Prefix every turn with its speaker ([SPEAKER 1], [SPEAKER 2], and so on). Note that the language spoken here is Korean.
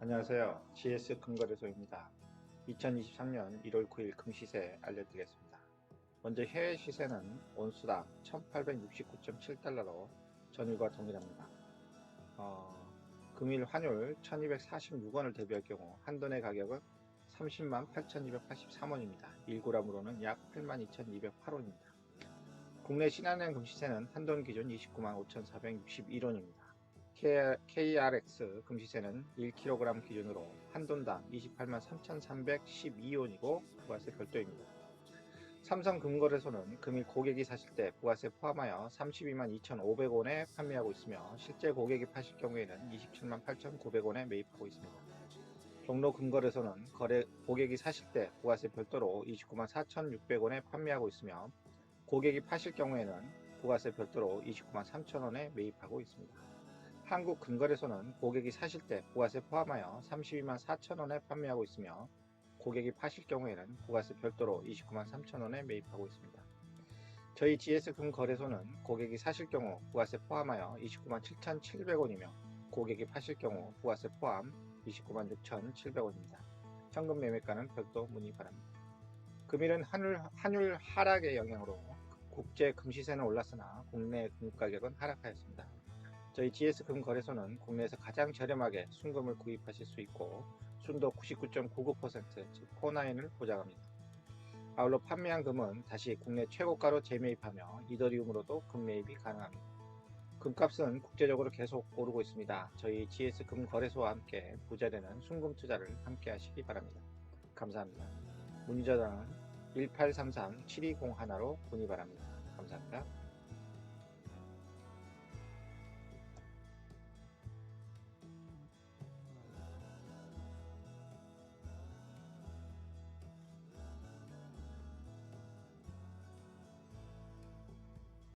[SPEAKER 1] 안녕하세요. GS 금거래소입니다. 2023년 1월 9일 금시세 알려드리겠습니다. 먼저 해외 시세는 온수당 1869.7달러로 전일과 동일합니다. 어, 금일 환율 1246원을 대비할 경우 한돈의 가격은 30만 8283원입니다. 1g으로는 약 82,208원입니다. 국내 신한은행 금시세는 한돈 기준 29만 5,461원입니다. KRX 금시세는 1kg 기준으로 한돈당 28만 3,312원이고 부가세 별도입니다. 삼성 금거래소는 금일 고객이 사실 때 부가세 포함하여 32만 2,500원에 판매하고 있으며 실제 고객이 파실 경우에는 27만 8,900원에 매입하고 있습니다. 종로 금거래소는 거래 고객이 사실 때 부가세 별도로 29만 4,600원에 판매하고 있으며 고객이 파실 경우에는 부가세 별도로 29만 3천원에 매입하고 있습니다. 한국 금거래소는 고객이 사실 때 부가세 포함하여 32만 4천원에 판매하고 있으며 고객이 파실 경우에는 부가세 별도로 29만 3천원에 매입하고 있습니다. 저희 GS 금거래소는 고객이 사실 경우 부가세 포함하여 29만 7,700원이며 고객이 파실 경우 부가세 포함 29만 6,700원입니다. 현금 매매가는 별도 문의 바랍니다. 금일은 환율, 환율 하락의 영향으로 국제 금시세는 올랐으나 국내 금 가격은 하락하였습니다. 저희 GS 금 거래소는 국내에서 가장 저렴하게 순금을 구입하실 수 있고 순도 99.99%, 즉 코나인을 보장합니다. 아울러 판매한 금은 다시 국내 최고가로 재매입하며 이더리움으로도 금 매입이 가능합니다. 금값은 국제적으로 계속 오르고 있습니다. 저희 GS 금 거래소와 함께 부자되는 순금 투자를 함께 하시기 바랍니다. 감사합니다. 문의 전화는 1833-7201로 문의 바랍니다. 감사합니다.